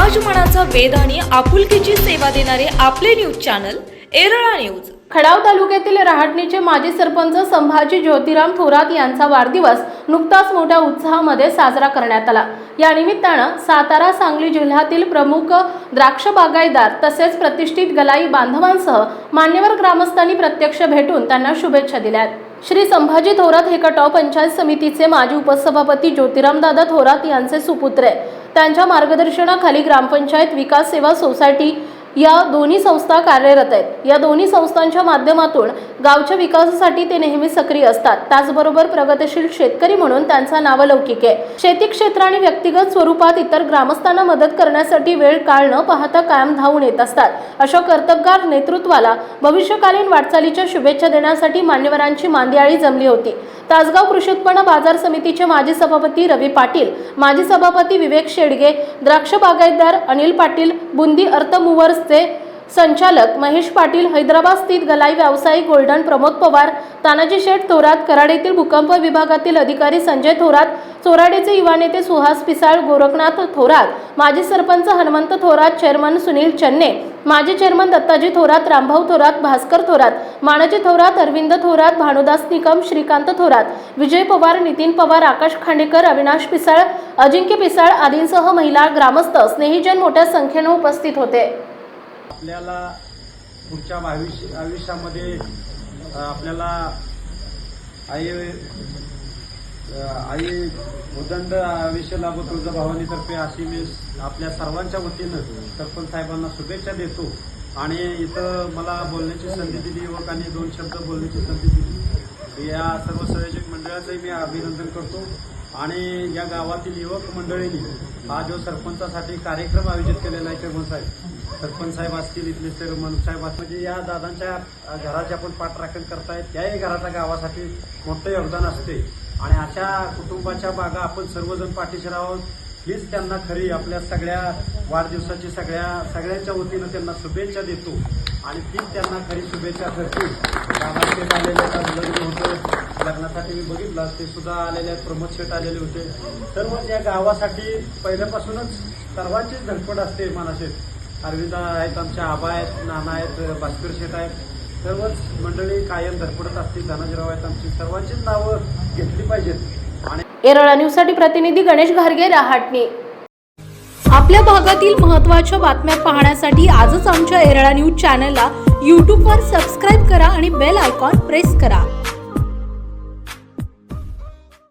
समाजमनाचा वेध आणि आपुलकीची सेवा देणारे आपले news channel Erala news. Khadav तालुक्यातील रहाटणीचे माजी सरपंच संभाजी ज्योतिराम थोरात यांचा वाढदिवस नुकताच मोठ्या उत्साहामध्ये साजरा करण्यात आला. या निमित्तानं सातारा सांगली जिल्ह्यातील प्रमुख द्राक्ष बागायदार तसेच प्रतिष्ठित गलाई बांधवांसह मान्यवर ग्रामस्थांनी प्रत्यक्ष भेटून त्यांना शुभेच्छा दिल्या श्री संभाजी थोरात हे कटाव पंचायत समितीचे माजी उपसभापती ज्योतिरामदादा थोरात यांचे सुपुत्र आहे त्यांच्या मार्गदर्शनाखाली ग्रामपंचायत विकास सेवा सोसायटी या दोन्ही संस्था कार्यरत आहेत. या दोन्ही संस्थांच्या माध्यमातून गावच्या विकासासाठी ते नेहमी सक्रिय असतात. त्याचबरोबर प्रगतशील शेतकरी म्हणून त्यांचा नावलौकिक आहे. शेती क्षेत्र आणि व्यक्तिगत स्वरूपात इतर ग्रामस्थांना मदत करण्यासाठी वेळ काळ न पाहता कायम धावून येत असतात. अशा कर्तबगार नेतृत्वाला भविष्यकालीन वाटचालीच्या शुभेच्छा देण्यासाठी मान्यवरांची मांदियाळी जमली होती. तासगाव कृषी उत्पन्न बाजार समितीचे माजी सभापती रवी पाटील माजी सभापती विवेक शेडगे द्राक्ष बागायतदार अनिल पाटील बुंदी अर्थ मुव्हर्सचे संचालक महेश पाटील हैदराबाद स्थित गलाई व्यावसायिक गोल्डन प्रमोद पवार तानाजी शेठ थोरात कराड येथील भूकंप विभागातील अधिकारी संजय थोरात चोराडेचे युवा नेते सुहास पिसाळ गोरखनाथ थोरात माजी सरपंच हनुमंत थोरात चेअरमन सुनील चन्ने माजी चेअरमन दत्ताजी थोरात रामभाऊ थोरात भास्कर थोरात मानाजी थोरात अरविंद थोरात भानुदास निकम श्रीकांत थोरात विजय पवार नितीन पवार आकाश खांडेकर अविनाश पिसाळ अजिंक्य पिसाळ आदींसह महिला ग्रामस्थ स्नेहीजन मोठ्या संख्येने उपस्थित होते. आपल्याला पुढच्या आयुष्य आयुष्यामध्ये आपल्याला आई आई उदंड आयुष्य लाभो तुळजाभवानीतर्फे अशी मी आपल्या सर्वांच्या वतीनं सरपंच साहेबांना शुभेच्छा देतो. आणि इथं मला बोलण्याची संधी दिली युवकांनी दोन शब्द बोलण्याची संधी दिली. या सर्व संयोजक मंडळाचंही मी अभिनंदन करतो. आणि या गावातील युवक मंडळींनी हा जो सरपंचासाठी कार्यक्रम आयोजित केलेला आहे चेअरमन साहेब सरपंच साहेब असतील इथले चेअरमन साहेब असतील म्हणजे या दादांच्या घराचे आपण पाठराखण करतायत त्याही घराच्या गावासाठी मोठं योगदान असते. आणि अशा कुटुंबाच्या बागा आपण सर्वजण पाठीशी राहून हीच त्यांना खरी आपल्या सगळ्या वाढदिवसाची सगळ्या सगळ्यांच्या वतीनं त्यांना शुभेच्छा देतो. आणि तीच त्यांना खरी शुभेच्छा ठरतील. आलेले मी बघितला ते सुद्धा आलेले आहेत. प्रमोद शेठ आलेले होते. सर्व या गावासाठी पहिल्यापासूनच सर्वांचीच धडपड असते मनाशेत अरविंद आहेत आमच्या आबा आहेत नाना आहेत भास्कर शेठ आहेत. सर्वच मंडळी कायम धडपडत असतील. धनाजीराव आहेत आमची. सर्वांचीच नावं घेतली पाहिजेत. आणि एरळा न्यूजसाठी प्रतिनिधी गणेश घारगे रहाटणे. आपल्या भागातील महत्त्वाच्या बातम्या पाहण्यासाठी आजच आमच्या एरळा न्यूज चॅनलला यूट्यूबवर सबस्क्राईब करा आणि बेल आयकॉन प्रेस करा.